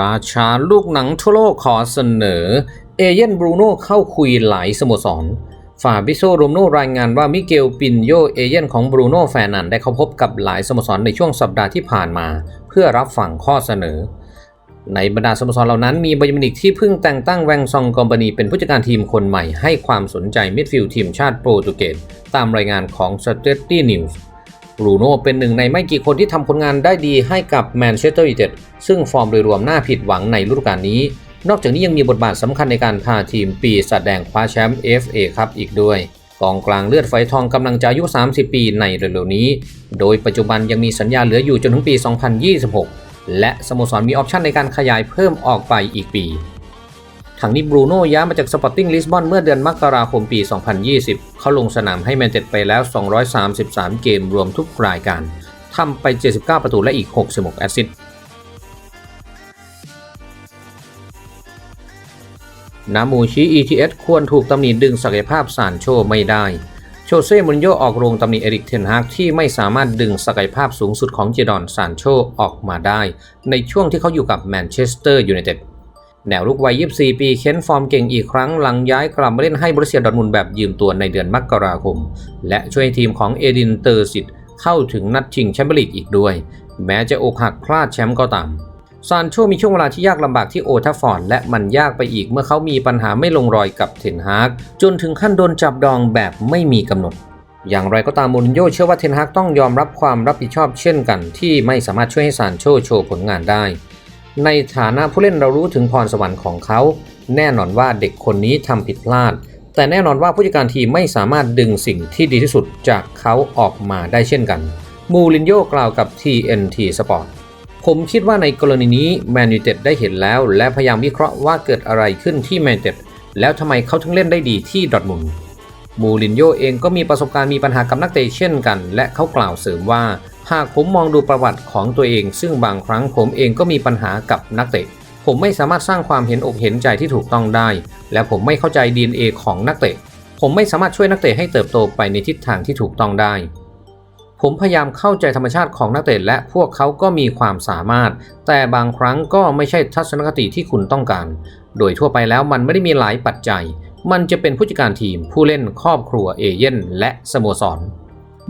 ราชาลูกหนังทั่วโลกขอเสนอ เอเย่นบรูโน่เข้าคุยหลายสโมสรฟาบิโซโรมโนรายงานว่ามิเกลปินโยเอเย่นของบรูโน่แฟนันได้เข้าพบกับหลายสโมสรในช่วงสัปดาห์ที่ผ่านมา เพื่อรับฟังข้อเสนอ ในบรรดาสโมสรเหล่านั้นมีบายมินิกที่เพิ่งแต่งตั้งแวงซองกอมบานีเป็นผู้จัดการทีมคนใหม่ให้ความสนใจมิดฟิลด์ทีมชาติโปรตุเกสตามรายงานของ s t r a t y News บ รูโน่เป็นหนึ่งในไม่กี่คนที่ทำผลงานได้ดีให้กับแมนเชสเตอร์ยูไนเต็ดซึ่งฟอร์มโดยรวมน่าผิดหวังในฤดูกาลนี้ นอกจากนี้ยังมีบทบาทสำคัญในการพาทีมปีศาจแดงคว้าแชมป์ FA ครับอีกด้วย กองกลางเลือดไฟทองกำลังจะอายุ 30 ปีในเร็วๆนี้ โดยปัจจุบันยังมีสัญญาเหลืออยู่จนถึงปี 2026 และสโมสรมีออปชันในการขยายเพิ่มออกไปอีกปี ทางนี้บรูโน่ย้ายมาจากสปอร์ติ้งลิสบอนเมื่อเดือนมกราคมปี 2020 เขาลงสนามให้แมนเชสเตอร์ไปแล้ว 233 เกมรวมทุกรายการทำไป 79 ประตูและอีก 66 แอสซิสต์นามูชิ ETS ควรถูกตำหนิดึงศักยภาพซานโชไม่ได้ โชเซ่มุนโยออกโรงตำหนิเอริกเทนฮากที่ไม่สามารถดึงศักยภาพสูงสุดของเจดอนซานโชออกมาได้ ในช่วงที่เขาอยู่กับแมนเชสเตอร์ยูไนเต็ด แนวลุกวัย 24 ปี เค้นฟอร์มเก่งอีกครั้งหลังย้ายกลับมาเล่นให้บริเซียดอทมุนแบบยืมตัวในเดือนมกราคม และช่วยทีมของเอดินเตอร์สิตเข้าถึงนัดชิงแชมเปี้ยนลีกอีกด้วย แม้จะอกหักพลาดแชมป์ก็ตามซานโชมีช่วงเวลาที่ยากลำบากที่โอทัฟฟอร์ดและมันยากไปอีกเมื่อเขามีปัญหาไม่ลงรอยกับเทนฮากจนถึงขั้นโดนจับดองแบบไม่มีกำหนด อย่างไรก็ตามมูรินโญ่เชื่อว่าเทนฮากต้องยอมรับความรับผิดชอบเช่นกัน ที่ไม่สามารถช่วยให้ซานโชโชว์ผลงานได้ ในฐานะผู้เล่นเรารู้ถึงพรสวรรค์ของเขา แน่นอนว่าเด็กคนนี้ทำผิดพลาด แต่แน่นอนว่าผู้จัดการทีมไม่สามารถดึงสิ่งที่ดีที่สุดจากเขาออกมาได้เช่นกัน มูรินโญ่กล่าวกับ TNT Sport ผมคิดว่าในกรณีนี้แมนยูเต็ดได้เห็นแล้ว และพยายามวิเคราะห์ว่าเกิดอะไรขึ้นที่แมนยูเต็ดแล้วทำไมเขาถึงเล่นได้ดีที่ดอทมุนมูรินโญ่เองก็มีประสบการณ์มีปัญหากับนักเตะเช่นกัน และเขากล่าวเสริมว่า หากผมมองดูประวัติของตัวเอง ซึ่งบางครั้งผมเองก็มีปัญหากับนักเตะ ผมไม่สามารถสร้างความเห็นอกเห็นใจที่ถูกต้องได้ และผมไม่เข้าใจ DNA ของนักเตะ ผมไม่สามารถช่วยนักเตะให้เติบโตไปในทิศทางที่ถูกต้องได้ ผมพยายามเข้าใจธรรมชาติของนักเตะและพวกเขาก็มีความสามารถ แต่บางครั้งก็ไม่ใช่ทัศนคติที่คุณต้องการ โดยทั่วไปแล้วมันไม่ได้มีหลายปัจจัย มันจะเป็นผู้จัดการทีม ผู้เล่นครอบครัวเอเย่นและสโมสร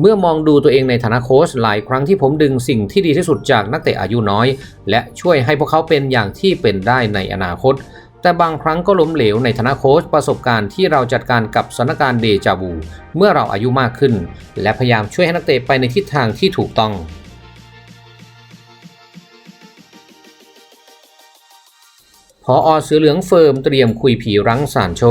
เมื่อมองดูตัวเองในฐานะโค้ชหลายครั้งที่ผมดึงสิ่งที่ดีที่สุดจากนักเตะอายุน้อย และช่วยให้พวกเขาเป็นอย่างที่เป็นได้ในอนาคต แต่บางครั้งก็ล้มเหลวในฐานะโค้ชประสบการณ์ที่เราจัดการกับสถานการณ์เดจาวูเมื่อเราอายุมากขึ้น และพยายามช่วยให้นักเตะไปในทิศทางที่ถูกต้อง พออเสือเหลืองเฟิร์มเตรียมคุยผีรั้งซานโช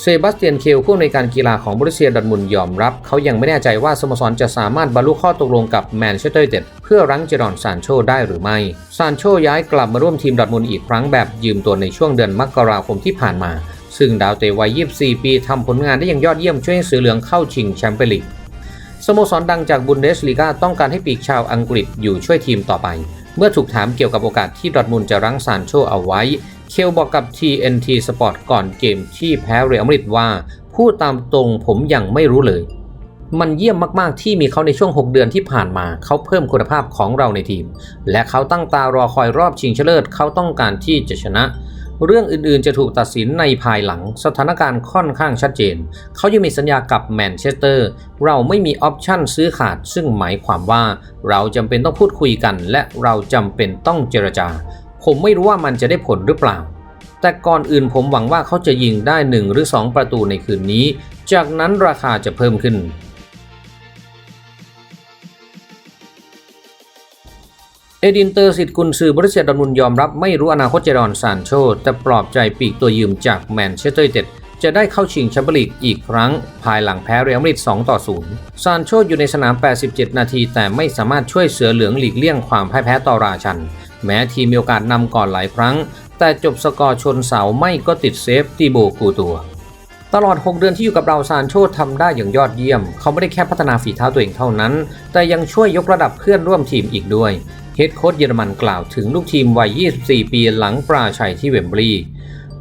เซบาสเตียนเคลผู้อำนวยการกีฬาของบริเซียดอร์ทมุนยอมรับ เขายังไม่แน่ใจว่าสโมสรจะสามารถบรรลุข้อตกลงกับแมนเชสเตอร์ยูไนเต็ดเพื่อรั้งเจดอนซานโชได้หรือไม่ ซานโชย้ายกลับมาร่วมทีมดอร์ทมุนอีกครั้งแบบยืมตัวในช่วงเดือนมกราคมที่ผ่านมา ซึ่งดาวเตะวัย 24 ปีทำผลงานได้อย่างยอดเยี่ยมช่วยให้เสือเหลืองเข้าชิงแชมเปี้ยนลีก สโมสรดังจากบุนเดสลีกาต้องการให้ปีกชาวอังกฤษอยู่ช่วยทีมต่อไป เมื่อถูกถามเกี่ยวกับโอกาสที่ดอทมุนจะรั้งซานโชเอาไว้ เคลบอกกับ TNT Sport ก่อนเกมที่แพ้เรอัลมาดริดว่า พูดตามตรงผมยังไม่รู้เลย มันเยี่ยมมากๆที่มีเขาในช่วง 6 เดือนที่ผ่านมา เขาเพิ่มคุณภาพของเราในทีม และเขาตั้งตารอคอยรอบชิงชนะเลิศเขาต้องการที่จะชนะเรื่องอื่นๆ จะถูกตัดสินในภายหลังสถานการณ์ค่อนข้างชัดเจน เขายังมีสัญญากับแมนเชสเตอร์ เราไม่มีออปชั่นซื้อขาด ซึ่งหมายความว่า เราจำเป็นต้องพูดคุยกัน และเราจำเป็นต้องเจรจา ผมไม่รู้ว่ามันจะได้ผลหรือเปล่า แต่ก่อนอื่นผมหวังว่าเขาจะยิงได้หนึ่งหรือ 2 ประตูในคืนนี้ จากนั้นราคาจะเพิ่มขึ้น เอดินเตอร์สิทธิ์กุนซือบริเซียดอร์ทมุนยอมรับไม่รู้อนาคตเจดอนซานโชแต่ปลอบใจปีกตัวยืมจากแมนเชสเตอร์ยูไนเต็ดจะได้เข้าชิงแชมเปี้ยนลีกอีกครั้ง ภายหลังแพ้เรอัลมาดริด2ต่อ 0 ซานโชอยู่ในสนาม 87 นาที แต่ไม่สามารถช่วยเสือเหลืองหลีกเลี่ยงความพ่ายแพ้ต่อราชัน แม้ทีมมีโอกาสนำก่อนหลายครั้ง แต่จบสกอร์ชนเสาไม่ก็ติดเซฟตีโบกูตัว ตลอด 6 เดือนที่อยู่กับเราซานโชทำได้อย่างยอดเยี่ยม เขาไม่ได้แค่พัฒนาฝีเท้าตัวเองเท่านั้น แต่ยังช่วยยกระดับเพื่อนร่วมทีมอีกด้วยเฮดโค้ชเยอรมันกล่าวถึงลูกทีมวัย 24 ปีหลังปราชัยที่เวมบลีย์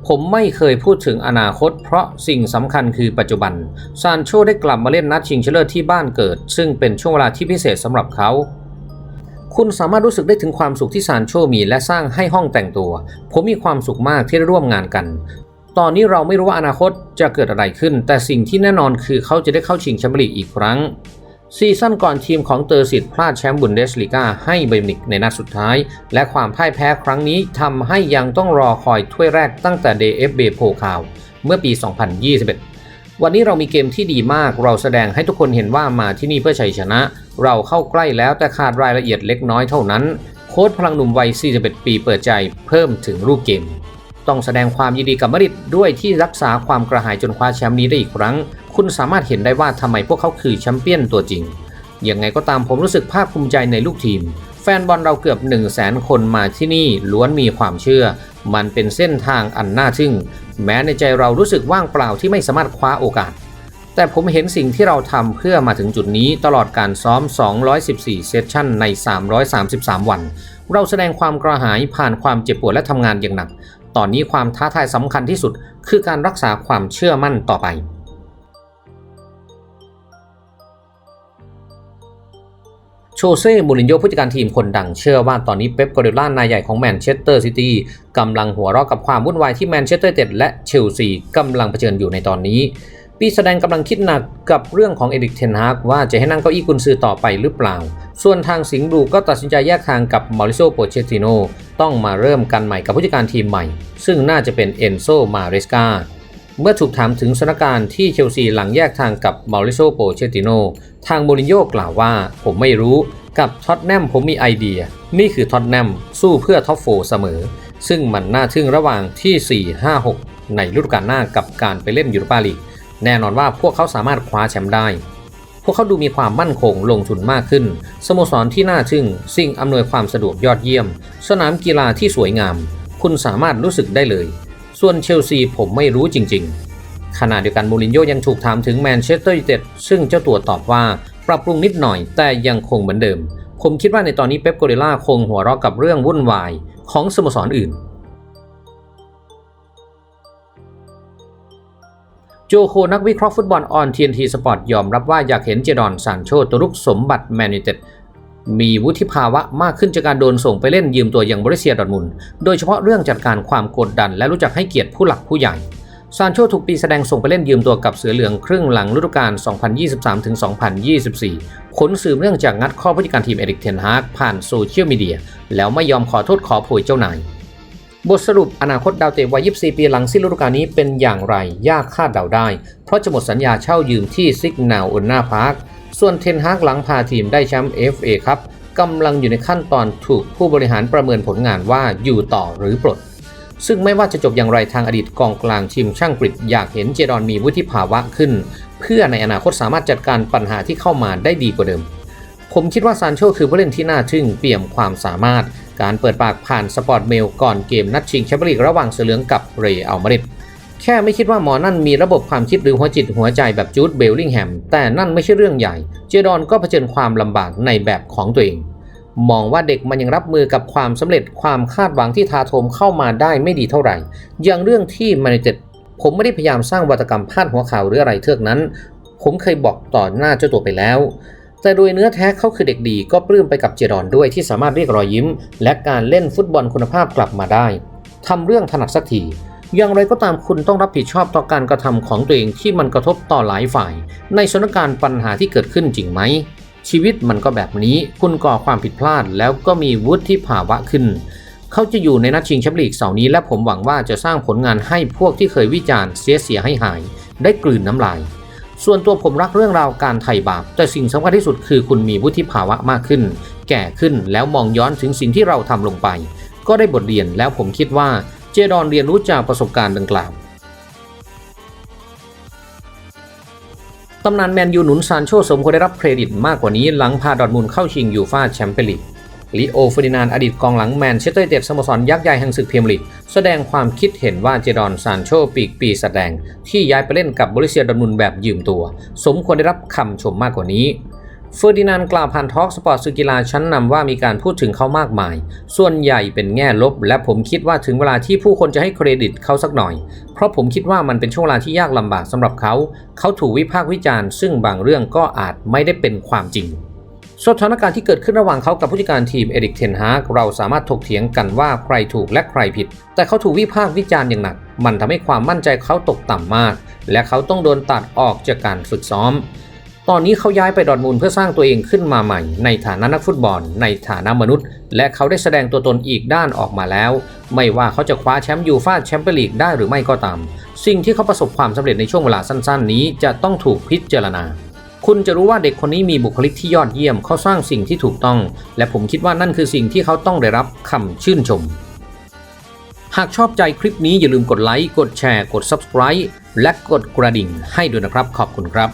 ผมไม่เคยพูดถึงอนาคต เพราะสิ่งสำคัญคือปัจจุบัน ซานโชได้กลับมาเล่นนัดชิงชนะเลิศที่บ้านเกิด ซึ่งเป็นช่วงเวลาที่พิเศษสำหรับเขา คุณสามารถรู้สึกได้ถึงความสุขที่ซานโชมีและสร้างให้ห้องแต่งตัว ผมมีความสุขมากที่ได้ร่วมงานกัน ตอนนี้เราไม่รู้ว่าอนาคตจะเกิดอะไรขึ้น แต่สิ่งที่แน่นอนคือเขาจะได้เข้าชิงแชมเปี้ยนลีกอีกครั้ง ซีซั่นก่อนทีมของเตอร์สิตพลาดแชมป์บุนเดสลีกาให้เบยร์นิกในนัดสุดท้าย และความพ่ายแพ้ครั้งนี้ทำให้ยังต้องรอคอยถ้วยแรกตั้งแต่ DFB โพคาว เมื่อปี 2021 วันนี้เรามีเกมที่ดีมาก เราแสดงให้ทุกคนเห็นว่ามาที่นี่เพื่อชัยชนะ เราเข้าใกล้แล้วแต่ขาดรายละเอียดเล็กน้อยเท่านั้น โค้ชพลังหนุ่มวัย 41 ปีเปิดใจเพิ่มถึงรูปเกม ต้องแสดงความยินดีกับมาริดด้วยที่รักษาความกระหายจนคว้าแชมป์นี้ได้อีกครั้ง คุณสามารถเห็นได้ว่าทำไมพวกเขาคือแชมเปี้ยนตัวจริงยังไงก็ตามผมรู้สึกภาคภูมิใจในลูกทีม ฟนบอลเราเกือบ1 0 0 0 0แสนคนมาที่นี่ล้วนมีความเชื่อ มันเป็นเส้นทางอันน่าทึ่ง แม้ในใจเรารู้สึกว่างเปล่าที่ไม่สามารถคว้าโอกาส แต่ผมเห็นสิ่งที่เราทำเพื่อมาถึงจุดนี้ตลอดการซ้อม 214 เซสชั่นใน 333 วัน เราแสดงความกระหายผ่านความเจ็บปวดและทำงานอย่างหนัก ตอนนี้ความท้าทายสำคัญที่สุด คือการรักษาความเชื่อมั่นต่อไป โชเซ่มูรินโญ่ผู้จัดการทีมคนดังเชื่อว่าตอนนี้เป๊ปกวาร์ดิโอลานายใหญ่ของแมนเชสเตอร์ซิตี้กำลังหัวเราะกับความวุ่นวายที่แมนเชสเตอร์เต็ดและเชลซีกำลังเผชิญอยู่ในตอนนี้ ปีแสดงกำลังคิดหนักกับเรื่องของเอริกเทนฮากว่าจะให้นั่งเก้าอี้กุนซือต่อไปหรือเปล่า ส่วนทางสิงห์ดูก็ตัดสินใจแยกทางกับมาริโซโปเชติโนต้องมาเริ่มกันใหม่กับผู้จัดการทีมใหม่ ซึ่งน่าจะเป็นเอนโซมาเรสกา เมื่อถูกถามถึงสถานการณ์ที่เชลซีหลังแยกทางกับมาริโซโปเชติโน ทางโมรินโญ่กล่าวว่า ผมไม่รู้กับท็อตแนมผมมีไอเดีย นี่คือท็อตแนมสู้เพื่อท็อปโฟเสมอ ซึ่งมันน่าทึ่งระหว่างที่ 4 5 6 ในฤดูกาลหน้ากับการไปเล่นยูโรปาลีกแน่นอนว่าพวกเขาสามารถคว้าแชมป์ได้ พวกเขาดูมีความมั่นคงลงทุนมากขึ้น สโมสรที่น่าทึ่ง สิ่งอำนวยความสะดวกยอดเยี่ยม สนามกีฬาที่สวยงาม คุณสามารถรู้สึกได้เลย ส่วนเชลซีผมไม่รู้จริงๆ ขณะเดียวกันมูรินโญ่ยังถูกถามถึงแมนเชสเตอร์ยูไนเต็ดซึ่งเจ้าตัวตอบว่าปรับปรุงนิดหน่อยแต่ยังคงเหมือนเดิม ผมคิดว่าในตอนนี้เป๊ปโกเดล่าคงหัวเราะกับเรื่องวุ่นวายของสโมสรอื่น โจโคนักวิเคราะห์ฟุตบอลออนทีนทีสปอร์ตยอมรับว่าอยากเห็นเจดอนซานโชตัวรุกสมบัติแมนยูเต็ด มีวุฒิภาวะมากขึ้นจากการโดนส่งไปเล่นยืมตัวอย่างบริเซียดอนมุนโดยเฉพาะเรื่องจัดการความกดดันและรู้จักให้เกียรติผู้หลักผู้ใหญ่ ซานโชถูกปีแสดงส่งไปเล่นยืมตัวกับเสือเหลืองครึ่งหลังฤดูกาล 2023-2024ขนสืบเรื่องจากงัดข้อผู้จัดการทีมเอริกเทนฮากผ่านโซเชียลมีเดียแล้วไม่ยอมขอโทษขอโพยเจ้านาย บทสรุปอนาคตดาวเตะวัย 24 ปีหลังสิ้นฤดูกาลนี้เป็นอย่างไร ยากคาดเดาได้ เพราะจะหมดสัญญาเช่ายืมที่ซิกนาวอุนนาพาร์ค ส่วนเทนฮากหลังพาทีมได้แชมป์ FA ครับกำลังอยู่ในขั้นตอนถูกผู้บริหารประเมินผลงานว่าอยู่ต่อหรือปลด ซึ่งไม่ว่าจะจบอย่างไรทางอดีตกองกลางทีมช่างกฤษอยากเห็นเจดอนมีวุฒิภาวะขึ้น เพื่อในอนาคตสามารถจัดการปัญหาที่เข้ามาได้ดีกว่าเดิม ผมคิดว่าซานโชคือผู้เล่นที่น่าทึ่งเปี่ยมความสามารถ การเปิดปากผ่านสปอร์ตเมลก่อนเกมนัดชิงแชมเปี้ยนลีกระหว่างเสือเหลืองกับเรอัลมาดริดแค่ไม่คิดว่าหมอนั่นมีระบบความคิดหรือหัวจิตหัวใจแบบจูดเบลลิงแฮม แต่นั่นไม่ใช่เรื่องใหญ่ เจดอนก็เผชิญความลำบากในแบบของตัวเอง มองว่าเด็กมันยังรับมือกับความสำเร็จความคาดหวังที่ทาโถมเข้ามาได้ไม่ดีเท่าไหร่ อย่างเรื่องที่มานิเต็ดผมไม่ได้พยายามสร้างวัตกรรมพาดหัวข่าวหรืออะไรเทือกนั้น ผมเคยบอกต่อหน้าเจ้าตัวไปแล้ว แต่โดยเนื้อแท้เขาคือเด็กดีก็ปลื้มไปกับเจดอนด้วยที่สามารถเรียกรอยยิ้ม และการเล่นฟุตบอลคุณภาพกลับมาได้ทำเรื่องถนัดสักทีอย่างไรก็ตามคุณต้องรับผิดชอบต่อการกระทำของตัวเองที่มันกระทบต่อหลายฝ่าย ในสถานการณ์ปัญหาที่เกิดขึ้นจริงไหม ชีวิตมันก็แบบนี้คุณก่อความผิดพลาดแล้วก็มีวุฒิภาวะขึ้น เขาจะอยู่ในนัดชิงแชมปี้ยนลีกเสาร์นี้และผมหวังว่าจะสร้างผลงานให้พวกที่เคยวิจารณ์เสียเสียให้หาย ได้กลืนน้ำลาย ส่วนตัวผมรักเรื่องราวการไถ่บาป แต่สิ่งสำคัญที่สุดคือคุณมีวุฒิภาวะมากขึ้น แก่ขึ้นแล้วมองย้อนถึงสิ่งที่เราทำลงไป ก็ได้บทเรียนแล้วผมคิดว่าเจดอนเรียนรู้จากประสบการณ์ดังกล่าวตำนานแมนยูหนุนซานโชสมควรได้รับเครดิตมากกว่านี้หลังพาดอร์ทมุนด์เข้าชิงยูฟ่าแชมเปี้ยนลีก ลิโอเฟอร์ดินานอดีตกองหลังแมนเชสเตอร์ยูไนเต็ดสโมสรยักษ์ใหญ่แห่งศึกเมียร์ลีกแสดงความคิดเห็นว่าเจดอนซานโชปีกปีแสดง ที่ย้ายไปเล่นกับบริเซียดอร์ทมุนแบบยืมตัว สมควรได้รับคำชมมากกว่านี้เฟอร์ดินานกล่าวผ่านทอล์กสปอร์ตสื่อกีฬาชั้นนำว่ามีการพูดถึงเขามากมาย ส่วนใหญ่เป็นแง่ลบ และผมคิดว่าถึงเวลาที่ผู้คนจะให้เครดิตเขาสักหน่อย เพราะผมคิดว่ามันเป็นช่วงเวลาที่ยากลำบากสำหรับเขา เขาถูกวิพากษ์วิจารณ์ ซึ่งบางเรื่องก็อาจไม่ได้เป็นความจริง สถานการณ์ที่เกิดขึ้นระหว่างเขากับผู้จัดการทีมเอริกเทนฮากเราสามารถถกเถียงกันว่าใครถูกและใครผิด แต่เขาถูกวิพากษ์วิจารณ์อย่างหนัก มันทำให้ความมั่นใจเขาตกต่ำมาก และเขาต้องโดนตัดออกจากการฝึกซ้อม ตอนนี้เขาย้ายไปดอร์ทมุนด์เพื่อสร้างตัวเองขึ้นมาใหม่ ในฐานะนักฟุตบอล ในฐานะมนุษย์ และเขาได้แสดงตัวตนอีกด้านออกมาแล้ว ไม่ว่าเขาจะคว้าแชมป์ยูฟ่าแชมเปี้ยนลีกได้หรือไม่ก็ตาม สิ่งที่เขาประสบความสำเร็จในช่วงเวลาสั้น ๆ นี้จะต้องถูกพิจารณา คุณจะรู้ว่าเด็กคนนี้มีบุคลิกที่ยอดเยี่ยมเขาสร้างสิ่งที่ถูกต้อง และผมคิดว่านั่นคือสิ่งที่เขาต้องได้รับคำชื่นชม หากชอบใจคลิปนี้อย่าลืมกดไลค์ กดแชร์ กด Subscribe และกดกระดิ่งให้ด้วยนะครับ ขอบคุณครับ